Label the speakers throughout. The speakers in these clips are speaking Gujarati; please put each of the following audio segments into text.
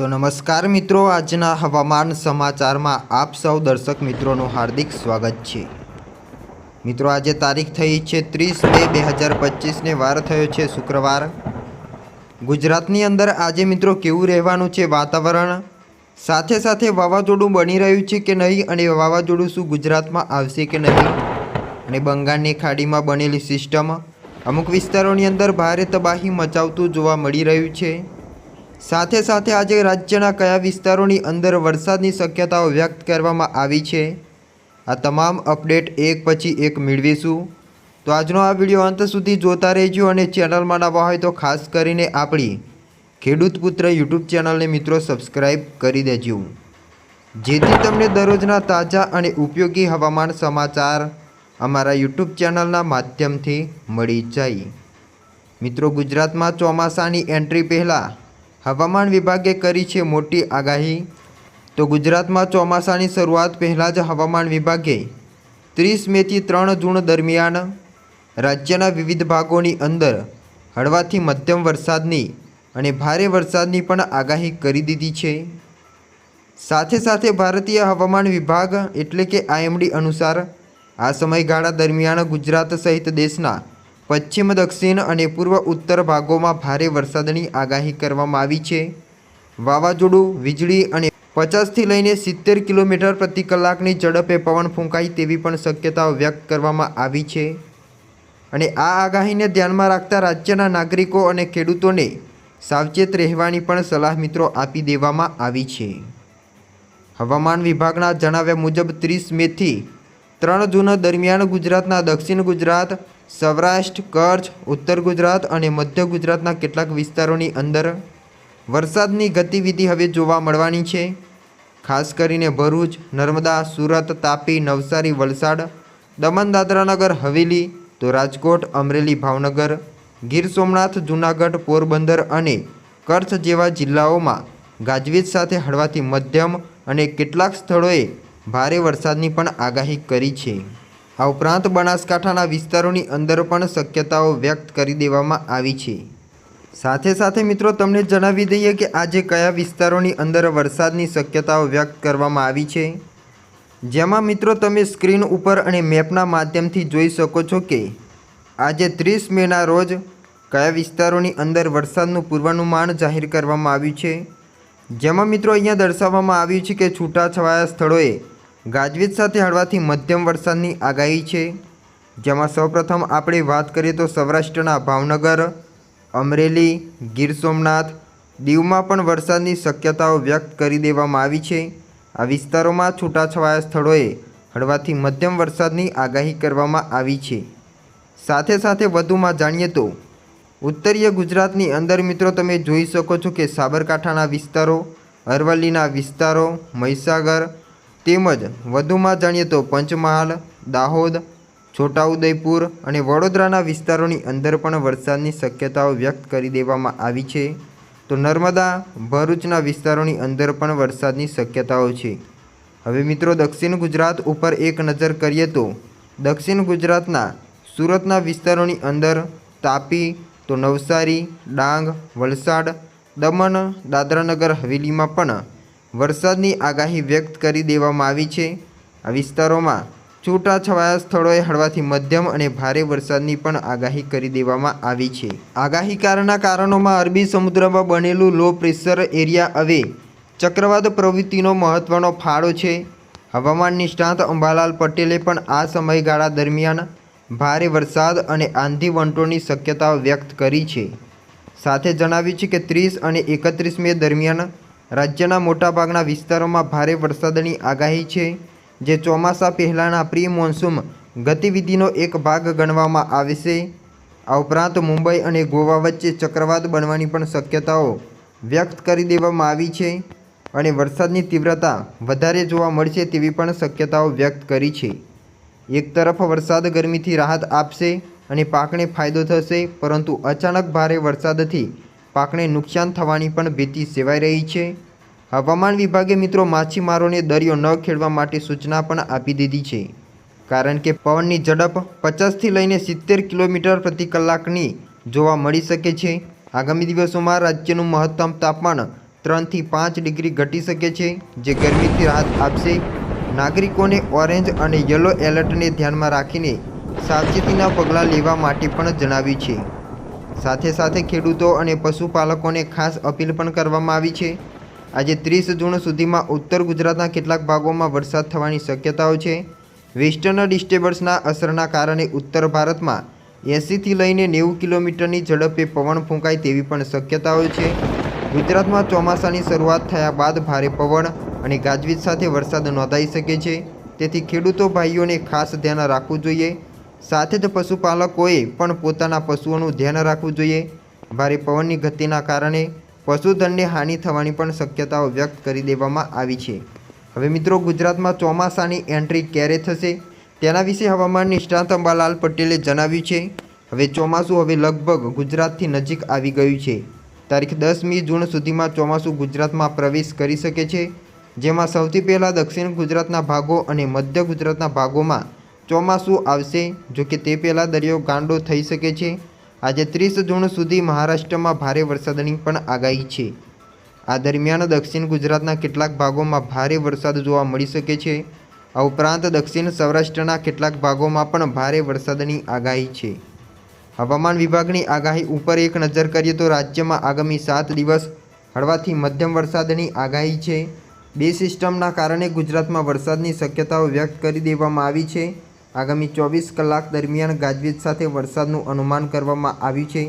Speaker 1: તો નમસ્કાર મિત્રો, આજના હવામાન સમાચારમાં આપ સૌ દર્શક મિત્રોનું હાર્દિક સ્વાગત છે. મિત્રો, આજે તારીખ થઈ છે ત્રીસ બે બે હજાર પચીસને વાર થયો છે શુક્રવાર. ગુજરાતની અંદર આજે મિત્રો કેવું રહેવાનું છે વાતાવરણ? સાથે સાથે વાવાઝોડું બની રહ્યું છે કે નહીં અને વાવાઝોડું શું ગુજરાતમાં આવશે કે નહીં? અને બંગાળની ખાડીમાં બનેલી સિસ્ટમ? અમુક વિસ્તારોની અંદર ભારે તબાહી મચાવતું જોવા મળી રહ્યું છે. સાથે સાથે આજે રાજ્યના કયા વિસ્તારોની અંદર વરસાદની શક્યતાઓ વ્યક્ત કરવામાં આવી છે? આ તમામ અપડેટ એક પછી એક મેળવીશું. તો આજનો આ વીડિયો અંત સુધી જોતા રહેજો અને ચેનલમાં નવા હોય તો ખાસ કરીને આપણી ખેડૂત પુત્ર યુટ્યુબ ચેનલને મિત્રો સબસ્ક્રાઈબ કરી દેજો. જેથી તમને દરરોજના તાજા અને ઉપયોગી હવામાન સમાચાર અમારા યુટ્યુબ ચેનલના માધ્યમથી મળી જાય. મિત્રો ગુજરાતમાં ચોમાસાની એન્ટ્રી પહેલાં હવામાન વિભાગે કરી છે મોટી આગાહી. તો ગુજરાતમાં ચોમાસાની શરૂઆત પહેલાં જ હવામાન વિભાગે ત્રીસ મેથી ત્રણ જૂન દરમિયાન રાજ્યના વિવિધ ભાગોની અંદર હળવાથી મધ્યમ વરસાદની અને ભારે વરસાદની પણ આગાહી કરી દીધી છે. સાથે સાથે ભારતીય હવામાન વિભાગ એટલે કે આઈએમડી અનુસાર આ સમયગાળા દરમિયાન ગુજરાત સહિત દેશના પશ્ચિમ, દક્ષિણ અને પૂર્વ ઉત્તર ભાગોમાં ભારે વરસાદની આગાહી કરવામાં આવી છે. વાવાઝોડું, વીજળી અને પચાસથી લઈને સિત્તેર કિલોમીટર પ્રતિ કલાકની ઝડપે પવન ફૂંકાય તેવી પણ શક્યતાઓ વ્યક્ત કરવામાં આવી છે. અને આ આગાહીને ધ્યાનમાં રાખતા રાજ્યના નાગરિકો અને ખેડૂતોને સાવચેત રહેવાની પણ સલાહ મિત્રો આપી દેવામાં આવી છે. હવામાન વિભાગના જણાવ્યા મુજબ ત્રીસ મેથી ત્રણ જૂન દરમિયાન ગુજરાતના દક્ષિણ ગુજરાત સૌરાષ્ટ્ર, કચ્છ, ઉત્તર ગુજરાત અને મધ્ય ગુજરાતના કેટલાક વિસ્તારોની અંદર વરસાદની ગતિવિધિ હવે જોવા મળવાની છે. ખાસ કરીને ભરૂચ, નર્મદા, સુરત, તાપી, નવસારી, વલસાડ, દમણ, દાદરાનગર, હવેલી, તો રાજકોટ, અમરેલી, ભાવનગર, ગીર સોમનાથ, જૂનાગઢ, પોરબંદર અને કચ્છ જેવા જિલ્લાઓમાં ગાજવીજ સાથે હળવાથી મધ્યમ અને કેટલાક સ્થળોએ ભારે વરસાદની પણ આગાહી કરી છે. આ ઉપરાંત બનાસકાંઠાના વિસ્તારોની અંદર પણ શક્યતાઓ વ્યક્ત કરી દેવામાં આવી છે. સાથે સાથે મિત્રો, તમને જણાવી દઈએ કે આજે કયા વિસ્તારોની અંદર વરસાદની શક્યતાઓ વ્યક્ત કરવામાં આવી છે? જેમાં મિત્રો, તમે સ્ક્રીન ઉપર અને મેપના માધ્યમથી જોઈ શકો છો કે આજે ત્રીસ મેના રોજ કયા વિસ્તારોની અંદર વરસાદનું પૂર્વાનુમાન જાહેર કરવામાં આવ્યું છે? જેમાં મિત્રો, અહીંયા દર્શાવવામાં આવ્યું છે કે છૂટાછવાયા સ્થળોએ ગાજવીજ સાથે હળવાથી મધ્યમ વરસાદની આગાહી છે. જેમાં સૌપ્રથમ આપણે વાત કરીએ તો સૌરાષ્ટ્રના ભાવનગર, અમરેલી, ગીર સોમનાથ દીવમાં પણ વરસાદની શક્યતાઓ વ્યક્ત કરી દેવામાં આવી છે. આ વિસ્તારોમાં છૂટાછવાયા સ્થળોએ હળવાથી મધ્યમ વરસાદની આગાહી કરવામાં આવી છે. સાથે સાથે વધુમાં જાણીએ તો, ઉત્તરીય ગુજરાતની અંદર મિત્રો તમે જોઈ શકો છો કે સાબરકાંઠાના વિસ્તારો, અરવલ્લીના વિસ્તારો, મહીસાગર તેમજ વધુમાં જાણીએ તો પંચમહાલ, દાહોદ, છોટાઉદેપુર અને વડોદરાના વિસ્તારોની અંદર પણ વરસાદની શક્યતાઓ વ્યક્ત કરી દેવામાં આવી છે. તો નર્મદા, ભરૂચના વિસ્તારોની અંદર પણ વરસાદની શક્યતાઓ છે. હવે મિત્રો દક્ષિણ ગુજરાત ઉપર એક નજર કરીએ તો દક્ષિણ ગુજરાતના સુરતના વિસ્તારોની અંદર તાપી, તો નવસારી, ડાંગ, વલસાડ, દમણ, દાદરાનગર, હવેલીમાં પણ વરસાદની આગાહી વ્યક્ત કરી દેવામાં આવી છે. આ વિસ્તારોમાં છૂટાછવાયા સ્થળોએ હળવાથી મધ્યમ અને ભારે વરસાદની પણ આગાહી કરી દેવામાં આવી છે. આગાહીકારના કારણોમાં અરબી સમુદ્રમાં બનેલું લો પ્રેશર એરિયા હવે ચક્રવાત પ્રવૃત્તિનો મહત્ત્વનો ફાળો છે. હવામાન નિષ્ણાત અંબાલાલ પટેલે પણ આ સમયગાળા દરમિયાન ભારે વરસાદ અને આંધી વંટોળની શક્યતાઓ વ્યક્ત કરી છે. સાથે જણાવ્યું છે કે ત્રીસ અને એકત્રીસ મે દરમિયાન રાજ્યના મોટાભાગના વિસ્તારોમાં ભારે વરસાદની આગાહી છે, જે ચોમાસા પહેલાંના પ્રી મોન્સૂન ગતિવિધિનો એક ભાગ ગણવામાં આવશે આ ઉપરાંત મુંબઈ અને ગોવા વચ્ચે ચક્રવાત બનવાની પણ શક્યતાઓ વ્યક્ત કરી દેવામાં આવી છે અને વરસાદની તીવ્રતા વધારે જોવા મળશે તેવી પણ શક્યતાઓ વ્યક્ત કરી છે. એક તરફ વરસાદ ગરમીથી રાહત આપશે અને પાકને ફાયદો થશે, પરંતુ અચાનક ભારે વરસાદથી પાકને નુકસાન થવાની પણ ભીતિ સેવાઈ રહી છે. હવામાન વિભાગે મિત્રો માછીમારોને દરિયો ન ખેડવા માટે સૂચના પણ આપી દીધી છે. કારણ કે પવનની ઝડપ પચાસથી લઈને સિત્તેર કિલોમીટર પ્રતિ કલાકની જોવા મળી શકે છે. આગામી દિવસોમાં રાજ્યનું મહત્તમ તાપમાન ત્રણથી પાંચ ડિગ્રી ઘટી શકે છે, જે ગરમીથી રાહત આપશે. નાગરિકોને ઓરેન્જ અને યલો એલર્ટને ધ્યાનમાં રાખીને સાવચેતીના પગલાં લેવા માટે પણ જણાવ્યું છે. સાથે સાથે ખેડૂતો અને પશુપાલકોને ખાસ અપીલ પણ કરવામાં આવી છે. આજે ત્રીસ જૂન સુધીમાં ઉત્તર ગુજરાતના કેટલાક ભાગોમાં વરસાદ થવાની શક્યતાઓ છે. વેસ્ટર્ન ડિસ્ટર્બન્સના અસરના કારણે ઉત્તર ભારતમાં એંસીથી લઈને નેવું કિલોમીટરની ઝડપે પવન ફૂંકાય તેવી પણ શક્યતાઓ છે. ગુજરાતમાં ચોમાસાની શરૂઆત થયા બાદ ભારે પવન અને ગાજવીજ સાથે વરસાદ નોંધાઈ શકે છે. તેથી ખેડૂતો ભાઈઓને ખાસ ધ્યાન રાખવું જોઈએ. સાથે જ પશુપાલકોએ પણ પોતાના પશુઓનું ધ્યાન રાખવું જોઈએ. ભારે પવનની ગતિના કારણે પશુધનને હાનિ થવાની પણ શક્યતાઓ વ્યક્ત કરી દેવામાં આવી છે. હવે મિત્રો, ગુજરાતમાં ચોમાસાની એન્ટ્રી ક્યારે થશે? તેના વિશે હવામાન નિષ્ણાત અંબાલાલ પટેલે જણાવ્યું છે. હવે ચોમાસું હવે લગભગ ગુજરાતથી નજીક આવી ગયું છે. તારીખ દસમી જૂન સુધીમાં ચોમાસું ગુજરાતમાં પ્રવેશ કરી શકે છે. જેમાં સૌથી પહેલાં દક્ષિણ ગુજરાતના ભાગો અને મધ્ય ગુજરાતના ભાગોમાં ચોમાસું આવશે, જો કે તે પહેલાં દરિયો ગાંડો થઈ શકે છે. આજે ત્રીસ જૂન સુધી મહારાષ્ટ્રમાં ભારે વરસાદની પણ આગાહી છે. આ દરમિયાન દક્ષિણ ગુજરાતના કેટલાક ભાગોમાં ભારે વરસાદ જોવા મળી શકે છે. આ ઉપરાંત દક્ષિણ સૌરાષ્ટ્રના કેટલાક ભાગોમાં પણ ભારે વરસાદની આગાહી છે. હવામાન વિભાગની આગાહી ઉપર એક નજર કરીએ તો રાજ્યમાં આગામી સાત દિવસ હળવાથી મધ્યમ વરસાદની આગાહી છે. બે સિસ્ટમના કારણે ગુજરાતમાં વરસાદની શક્યતાઓ વ્યક્ત કરી દેવામાં આવી છે. આગામી ચોવીસ કલાક દરમિયાન ગાજવીજ સાથે વરસાદનું અનુમાન કરવામાં આવ્યું છે.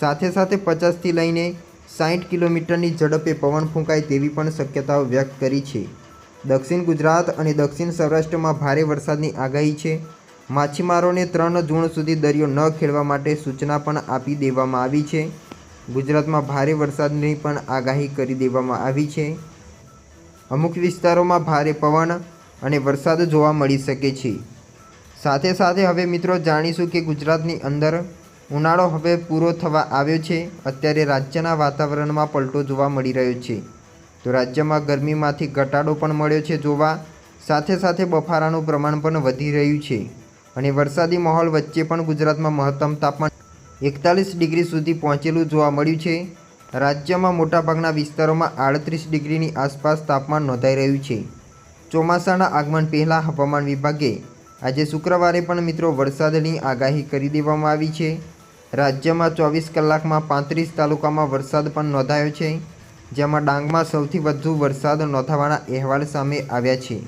Speaker 1: સાથે સાથે પચાસથી લઈને સાઠ કિલોમીટરની ઝડપે પવન ફૂંકાય તેવી પણ શક્યતાઓ વ્યક્ત કરી છે. દક્ષિણ ગુજરાત અને દક્ષિણ સૌરાષ્ટ્રમાં ભારે વરસાદની આગાહી છે. માછીમારોને ત્રણ જૂન સુધી દરિયો ન ખેડવા માટે સૂચના પણ આપી દેવામાં આવી છે. ગુજરાતમાં ભારે વરસાદની પણ આગાહી કરી દેવામાં આવી છે. અમુક વિસ્તારોમાં ભારે પવન અને વરસાદ જોવા મળી શકે છે. સાથે સાથે હવે મિત્રો જાણીશું કે ગુજરાતની અંદર ઉનાળો હવે પૂરો થવા આવ્યો છે. અત્યારે રાજ્યના વાતાવરણમાં પલટો જોવા મળી રહ્યો છે. તો રાજ્યમાં ગરમીમાંથી ઘટાડો પણ મળ્યો છે જોવા. સાથે સાથે બફારાનું પ્રમાણ પણ વધી રહ્યું છે. અને વરસાદી માહોલ વચ્ચે પણ ગુજરાતમાં મહત્તમ તાપમાન એકતાલીસ ડિગ્રી સુધી પહોંચેલું જોવા મળ્યું છે. રાજ્યમાં મોટાભાગના વિસ્તારોમાં આડત્રીસ ડિગ્રીની આસપાસ તાપમાન નોંધાઈ રહ્યું છે. ચોમાસાના આગમન પહેલાં હવામાન વિભાગે આજે શુક્રવારે પણ મિત્રો વરસાદની આગાહી કરી દેવામાં આવી છે. રાજ્યમાં ચોવીસ કલાકમાં પાંત્રીસ તાલુકામાં વરસાદ પણ નોંધાયો છે, જેમાં ડાંગમાં સૌથી વધુ વરસાદ નોંધાવાના અહેવાલ સામે આવ્યા છે.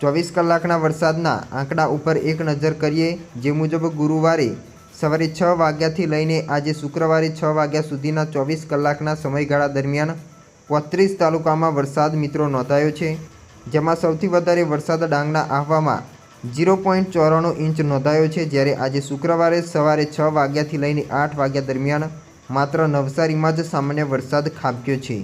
Speaker 1: ચોવીસ કલાકના વરસાદના આંકડા ઉપર એક નજર કરીએ, જે મુજબ ગુરુવારે સવારે છ વાગ્યાથી લઈને આજે શુક્રવારે છ વાગ્યા સુધીના ચોવીસ કલાકના સમયગાળા દરમિયાન પોત્રીસ તાલુકામાં વરસાદ મિત્રો નોંધાયો છે, જેમાં સૌથી વધારે વરસાદ ડાંગના આહવામાં ઝીરો પોઈન્ટ ચોરાણું ઇંચ નોંધાયો છે જ્યારે આજે શુક્રવારે સવારે છ વાગ્યાથી લઈને આઠ વાગ્યા દરમિયાન માત્ર નવસારીમાં જ સામાન્ય વરસાદ ખાબક્યો છે.